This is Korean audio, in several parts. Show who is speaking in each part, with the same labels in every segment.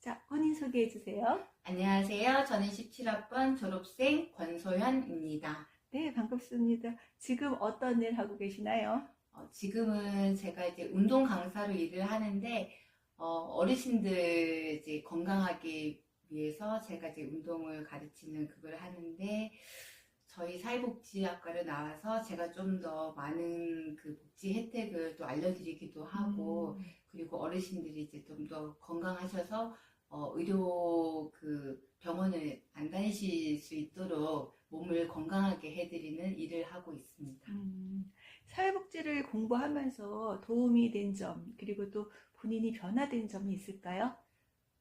Speaker 1: 자, 본인 소개해 주세요.
Speaker 2: 안녕하세요. 저는 17학번 졸업생 권소현입니다.
Speaker 1: 네, 반갑습니다. 지금 어떤 일 하고 계시나요?
Speaker 2: 어, 지금은 제가 이제 운동 강사로 일을 하는데 어, 르신들 이제 건강하기 위해서 제가 이제 운동을 가르치는 그걸 하는데 저희 사회복지학과를 나와서 제가 좀 더 많은 그 복지 혜택을 또 알려드리기도 하고
Speaker 1: 음,
Speaker 2: 그리고 어르신들이 이제 좀 더 건강하셔서 어, 의료 그 병원을 안 다니실 수 있도록 몸을 건강하게 해드리는 일을 하고 있습니다.
Speaker 1: 음, 사회복지를 공부하면서 도움이 된 점, 그리고 또 본인이 변화된 점이 있을까요?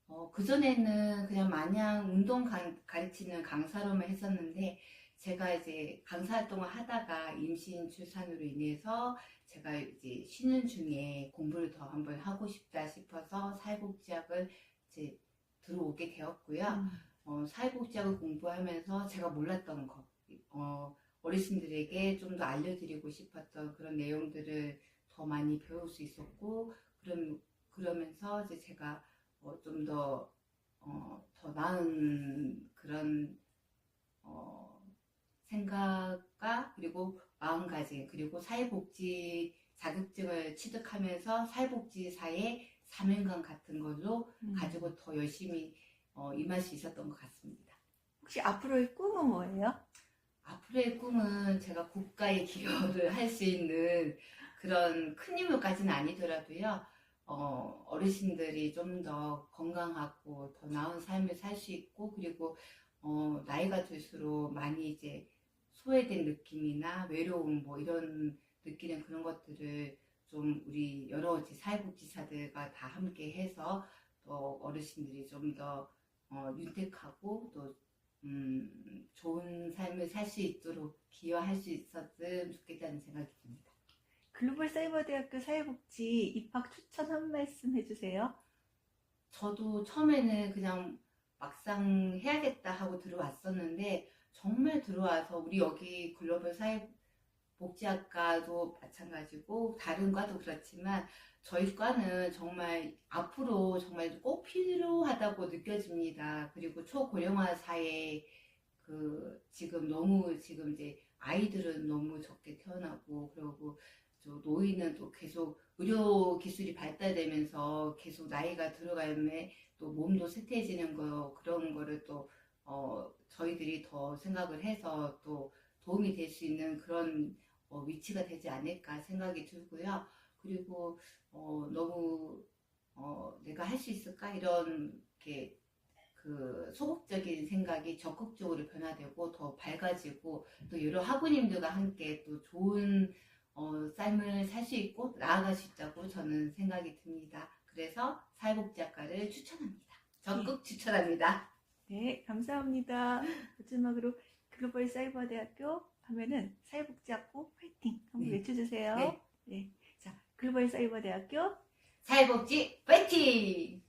Speaker 2: 어, 그전에는 그냥 마냥 운동 강- 가르치는 강사로만 했었는데, 제가 이제 강사 활동을 하다가 임신 출산으로 인해서 제가 이제 쉬는 중에 공부를 더 한번 하고 싶다 싶어서 사회복지학을 이제 들어오게 되었고요.
Speaker 1: 음,
Speaker 2: 어, 사회복지학을 공부하면서 제가 몰랐던 것, 어, 어르신들에게 좀 더 알려드리고 싶었던 그런 내용들을 더 많이 배울 수 있었고, 그럼, 그러면서 이제 제가 어, 좀 더, 어, 더 나은 생각과 그리고 마음가짐, 그리고 사회복지 자격증을 취득하면서 사회복지사의 사명감 같은 걸로
Speaker 1: 음.
Speaker 2: 가지고 더 열심히 어, 임할 수 있었던 것 같습니다.
Speaker 1: 혹시 앞으로의 꿈은 뭐예요?
Speaker 2: 앞으로의 꿈은 제가 국가에 기여를 할 수 있는 그런 큰 인물까지는 아니더라도요. 어, 어르신들이 좀 더 건강하고 더 나은 삶을 살 수 있고 그리고 어, 나이가 들수록 많이 이제 소외된 느낌이나 외로움 뭐 이런 느끼는 그런 것들을 좀 우리 여러 사회복지사들과 다 함께 해서 또 어르신들이 좀더 어, 윤택하고 또 음, 좋은 삶을 살 수 있도록 기여할 수 있었으면 좋겠다는 생각이 듭니다.
Speaker 1: 글로벌 사이버대학교 사회복지 입학 추천 한 말씀 해주세요.
Speaker 2: 저도 처음에는 그냥 막상 해야겠다 하고 들어왔었는데 정말 들어와서 우리 여기 글로벌 사회 복지학과도 마찬가지고 다른 과도 그렇지만 저희 과는 정말 앞으로 정말 꼭 필요하다고 느껴집니다. 그리고 초고령화 사회 그 지금 너무 지금 이제 아이들은 너무 적게 태어나고 그리고 또 노인은 또 계속 의료 기술이 발달되면서 계속 나이가 들어가면 또 몸도 쇠퇴해지는 거 그런 거를 또 어, 저희들이 더 생각을 해서 또 도움이 될 수 있는 그런 어, 위치가 되지 않을까 생각이 들고요. 그리고 어, 너무 어, 내가 할 수 있을까 이런 게그 소극적인 생각이 적극적으로 변화되고 더 밝아지고 또 여러 학우님들과 함께 또 좋은 어, 삶을 살 수 있고 나아갈 수 있다고 저는 생각이 듭니다. 그래서 사회복지학과를 추천합니다. 적극 추천합니다.
Speaker 1: 네, 감사합니다. 마지막으로 글로벌 사이버 대학교 하면은 사회복지학부 화이팅 한번
Speaker 2: 네.
Speaker 1: 외쳐주세요.
Speaker 2: 네.
Speaker 1: 네. 자, 글로벌 사이버 대학교
Speaker 2: 사회복지 파이팅!